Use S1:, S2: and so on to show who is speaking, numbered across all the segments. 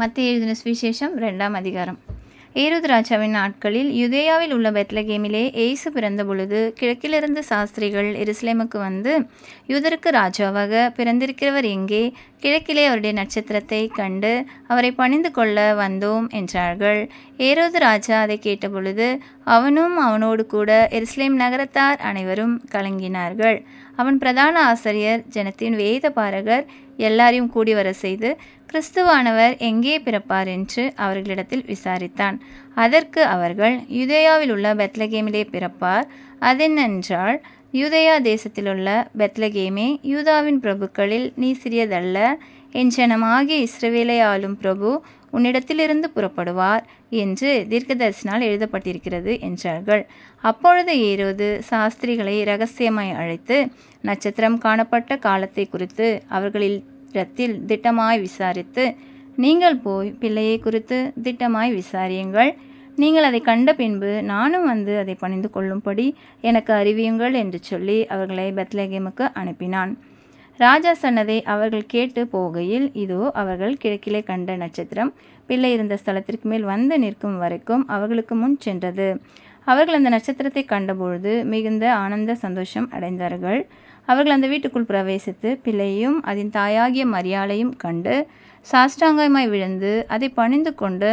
S1: மத்திய எழுதின சுவிசேஷம் ரெண்டாம் அதிகாரம். ஏரோது ராஜாவின் நாட்களில் யுதேயாவில் உள்ள பெத்லகேமிலே இயேசு பிறந்த பொழுது கிழக்கிலிருந்து சாஸ்திரிகள் எருசலேமுக்கு வந்து யூதருக்கு ராஜாவாக பிறந்திருக்கிறவர் எங்கே? கிழக்கிலே அவருடைய நட்சத்திரத்தை கண்டு அவரை பணிந்து கொள்ள வந்தோம் என்றார்கள். ஏரோது ராஜா அதை கேட்டபொழுது அவனும் அவனோடு கூட எருசலேம் நகரத்தார் அனைவரும் கலங்கினார்கள். அவன் பிரதான ஆசிரியர் ஜனத்தின் வேத பாரகர் எல்லாரையும் கூடி வர செய்து கிறிஸ்துவானவர் எங்கே பிறப்பார் என்று அவர்களிடத்தில் விசாரித்தான். அதற்கு அவர்கள் யுதேயாவில் உள்ள பெத்லகேமிலே பிறப்பார். அதென்னென்றால் யூதயா தேசத்திலுள்ள பெத்லகேமே யூதாவின் பிரபுக்களில் நீ சிறியதல்ல. என் ஜனமாகிய இஸ்ரவேலை ஆளும் பிரபு உன்னிடத்திலிருந்து புறப்படுவார் என்று தீர்க்கதரிசனால் எழுதப்பட்டிருக்கிறது என்றார்கள். அப்பொழுது ஏரோது சாஸ்திரிகளை ரகசியமாய் அழைத்து நட்சத்திரம் காணப்பட்ட காலத்தை குறித்து அவர்களில் இடத்தில் திட்டமாய் விசாரித்து நீங்கள் போய் பிள்ளையை குறித்து திட்டமாய் விசாரியுங்கள். நீங்கள் அதை கண்ட பின்பு நானும் வந்து அதை பணிந்து கொள்ளும்படி எனக்கு அறிவியுங்கள் என்று சொல்லி அவர்களை பெத்லகேமுக்கு அனுப்பினான். ராஜா சொன்னதை அவர்கள் கேட்டு போகையில் இதோ அவர்கள் கிழக்கிலே கண்ட நட்சத்திரம் பிள்ளை இருந்த ஸ்தலத்திற்கு மேல் வந்து நிற்கும் வரைக்கும் அவர்களுக்கு முன் சென்றது. அவர்கள் அந்த நட்சத்திரத்தை கண்டபொழுது மிகுந்த ஆனந்த சந்தோஷம் அடைந்தார்கள். அவர்கள் அந்த வீட்டுக்குள் பிரவேசித்து பிள்ளையையும் அதன் தாயாகிய மரியாளையும் கண்டு சாஷ்டாங்கமாய் விழுந்து அதை பணிந்து கொண்டு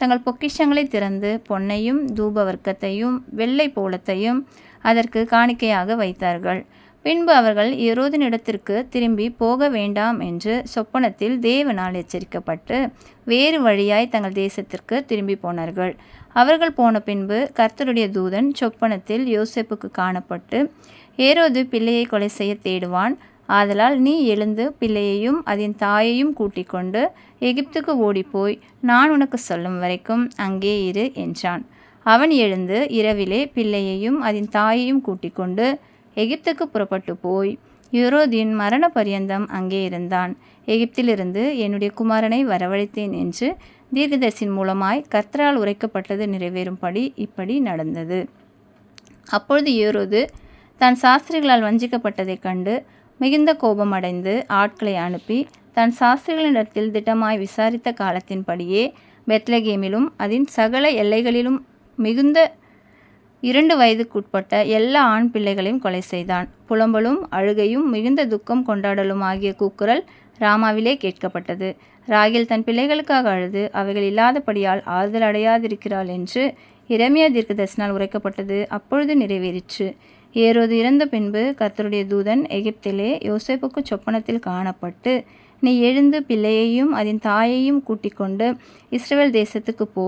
S1: தங்கள் பொக்கிஷங்களை திறந்து பொன்னையும் தூபவர்க்கத்தையும் வெள்ளை போலத்தையும் அதற்கு காணிக்கையாக வைத்தார்கள். பின்பு அவர்கள் எரோதினிடத்திற்கு திரும்பி போக வேண்டாம் என்று சொப்பனத்தில் தேவனால் எச்சரிக்கப்பட்டு வேறு வழியாய் தங்கள் தேசத்திற்கு திரும்பி போனார்கள். அவர்கள் போன பின்பு கர்த்தருடைய தூதன் சொப்பனத்தில் யோசேப்புக்கு காணப்பட்டு ஏரோது பிள்ளையை கொலை செய்ய தேடுவான் ஆதலால் நீ எழுந்து பிள்ளையையும் அதன் தாயையும் கூட்டிக் கொண்டு எகிப்துக்கு ஓடிப்போய் நான் உனக்கு சொல்லும் வரைக்கும் அங்கே இரு என்றான். அவன் எழுந்து இரவிலே பிள்ளையையும் அதன் தாயையும் கூட்டிக் கொண்டு எகிப்துக்கு புறப்பட்டு போய் யூரோதின் மரண பரியந்தம் அங்கே இருந்தான். எகிப்திலிருந்து என்னுடைய குமாரனை வரவழைத்தேன் என்று தீர்க்கதர்சின் மூலமாய் கர்த்தரால் உரைக்கப்பட்டது நிறைவேறும்படி இப்படி நடந்தது. அப்பொழுது யூரோது தான் சாஸ்திரிகளால் வஞ்சிக்கப்பட்டதைக் கண்டு மிகுந்த கோபம் அடைந்து ஆட்களை அனுப்பி தன் சாஸ்திரிகளிடத்தில் திட்டமாய் விசாரித்த காலத்தின்படியே பெத்லகேமிலும் அதன் சகல எல்லைகளிலும் மிகுந்த இரண்டு வயதுக்குட்பட்ட எல்லா ஆண் பிள்ளைகளையும் கொலை செய்தான். புலம்பலும் அழுகையும் மிகுந்த துக்கம் கொண்டாடலும் ஆகிய கூக்குரல் ராமாவிலே கேட்கப்பட்டது. ராகில் தன் பிள்ளைகளுக்காக அழுது அவைகள் இல்லாதபடியால் ஆறுதல் அடையாதிருக்கிறாள் என்று இரமியா தீர்க்கதர்சனால் உரைக்கப்பட்டது அப்பொழுது நிறைவேறிற்று. ஏரோது இறந்த பின்பு கர்த்தருடைய தூதன் எகிப்திலே யோசேப்புக்கு சொப்பனத்தில் காணப்பட்டு நீ எழுந்து பிள்ளையையும் அதன் தாயையும் கூட்டிக் கொண்டு இஸ்ரேல் தேசத்துக்கு போ.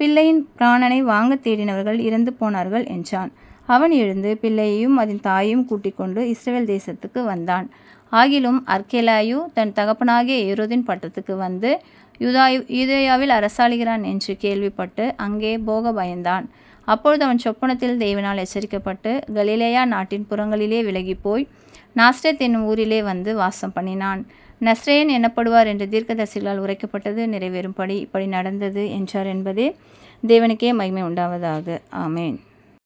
S1: பிள்ளையின் பிராணனை வாங்க தேடினவர்கள் இறந்து போனார்கள் என்றான். அவன் எழுந்து பிள்ளையையும் அதன் தாயையும் கூட்டிக் கொண்டு இஸ்ரேல் தேசத்துக்கு வந்தான். ஆகிலும் அர்கேலாயு தன் தகப்பனாகிய ஏரோதின் பட்டத்துக்கு வந்து யுதாயு யூதேயாவில் அரசாளுகிறான் என்று கேள்விப்பட்டு அங்கே போக பயந்தான். அப்பொழுது அவன் சொப்பனத்தில் தேவனால் எச்சரிக்கப்பட்டு கலிலேயா நாட்டின் புறங்களிலே விலகி போய் நாஸ்டேத் என்னும் ஊரிலே வந்து வாசம் பண்ணினான். நஸ்ரேன் எனப்படுவார் என்று தீர்க்கதரிசிகளால் உரைக்கப்பட்டது நிறைவேறும்படி இப்படி நடந்தது என்றார் என்பதே தேவனுக்கே மகிமை உண்டாவதாக. ஆமேன்.